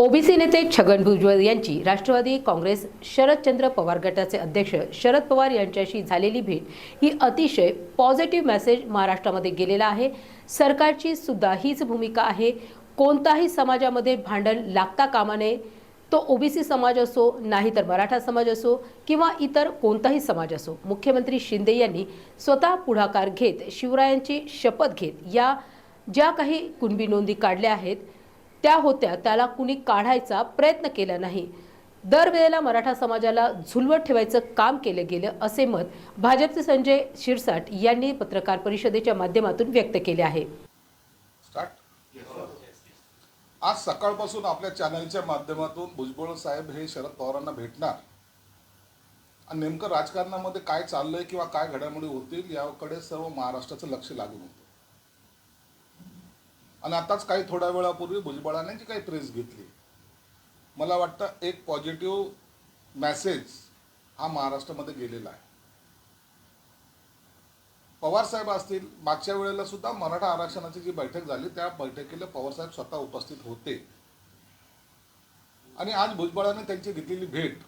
OBC नेते छगन भुजबळ यांची राष्ट्रवादी काँग्रेस शरदचंद्र पवार गटाचे अध्यक्ष शरद पवार यांच्याशी झालेली भेट ही अतिशय पॉझिटिव्ह मेसेज महाराष्ट्रामध्ये गेलेला आहे. सरकारची सुद्धा हीच भूमिका आहे. कोणताही समाजामध्ये भांडण लागता कामा नये. तो ओबीसी समाज असो नाही तर मराठा समाज असो किंवा इतर कोणताही समाज असो मुख्यमंत्री शिंदे यांनी स्वतः पुढाकार घेत शिवरायांची शपथ घेत या ज्या काही कुणबी नोंदी काढल्या आहेत त्या होत्या त्याला कुणी काढायचा प्रयत्न केला नाही. दरवेळेला मराठा समाजाला झुलवत ठेवायचं काम केलं गेलं असे मत भाजपचे संजय शिरसाट यांनी पत्रकार परिषदेच्या माध्यमातून व्यक्त केले आहे. आज सकाळपासून आपल्या चॅनलच्या माध्यमातून भुजबळ साहेब हे शरद पवारांना भेटणार. आणि नेमकं राजकारणामध्ये काय चाललंय किंवा काय घडामोडी होतील याकडे सर्व महाराष्ट्राचं लक्ष लागून होतं. आणि आताच काही थोड्या वेळापूर्वी भुजबळाने जी काही प्रेस घेतली. मला वाटतं एक पॉझिटिव्ह मॅसेज हा महाराष्ट्रामध्ये गेलेला आहे. पवार साहेब असतील मागच्या वेळेला सुद्धा मराठा आरक्षणाची जी बैठक झाली त्या बैठकीला पवार साहेब स्वतः उपस्थित होते. आणि आज भुजबळाने त्यांची घेतलेली भेट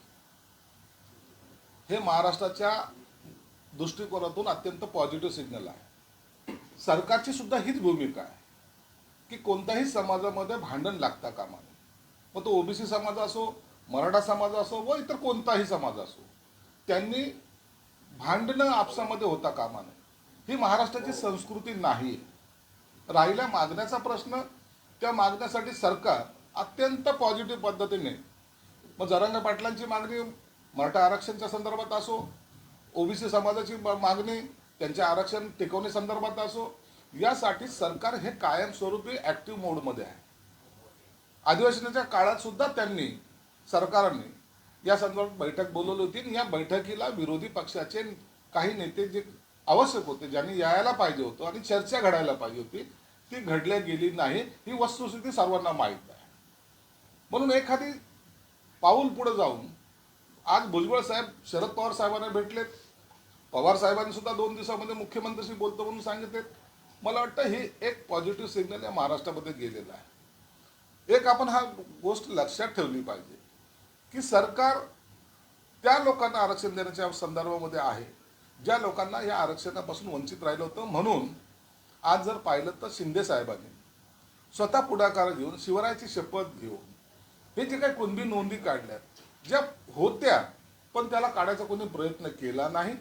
हे महाराष्ट्राच्या दृष्टिकोनातून अत्यंत पॉझिटिव्ह सिग्नल आहे. सरकारची सुद्धा हीच भूमिका आहे. की कोणत्याही समाजामध्ये भांडण लागता कामा मग तो ओबीसी समाज असो मराठा समाज असो व इतर कोणताही समाज असो त्यांनी भांडणं आपसामध्ये होता कामा नये. ही महाराष्ट्राची संस्कृती नाही राहिल्या मागण्याचा प्रश्न त्या मागण्यासाठी सरकार अत्यंत पॉझिटिव्ह पद्धतीने मग जरंग पाटलांची मागणी मराठा आरक्षणच्या संदर्भात असो ओबीसी समाजाची मागणी त्यांचे आरक्षण टिकवण्यासंदर्भात संदर्भात असो यासाठी सरकार हे कायमस्वरूपी ॲक्टिव्ह मोडमध्ये आहे. अधिवेशनाच्या काळात सुद्धा त्यांनी सरकारने या संदर्भात बैठक बोलवली होती आणि या बैठकीला विरोधी पक्षाचे काही नेते जे आवश्यक होते ज्यांनी यायला पाहिजे होतं आणि चर्चा घडायला पाहिजे होती ती घडल्या गेली नाही ही वस्तुस्थिती सर्वांना माहीत आहे. म्हणून एखादी पाऊल पुढे जाऊन आज भुजबळ साहेब शरद पवार साहेबांना भेटलेत पवार साहेबांनी सुद्धा दोन दिवसामध्ये मुख्यमंत्र्यांशी बोलतो म्हणून सांगितले मला वाटतं हे एक पॉझिटिव्ह सिग्नल या महाराष्ट्रामध्ये गेलेला आहे. एक आपण हा गोष्ट लक्षात ठेवली पाहिजे की सरकार त्या लोकांना आरक्षण देण्याच्या संदर्भामध्ये आहे ज्या लोकांना या आरक्षणापासून वंचित राहिलं होतं म्हणून आज जर पाहिलं तर शिंदे साहेबांनी स्वतः पुढाकार घेऊन शिवरायाची शपथ घेऊन हे जे काही कुणबी नोंदी काढल्यात ज्या होत्या पण त्याला काढायचा कोणी प्रयत्न केला नाही.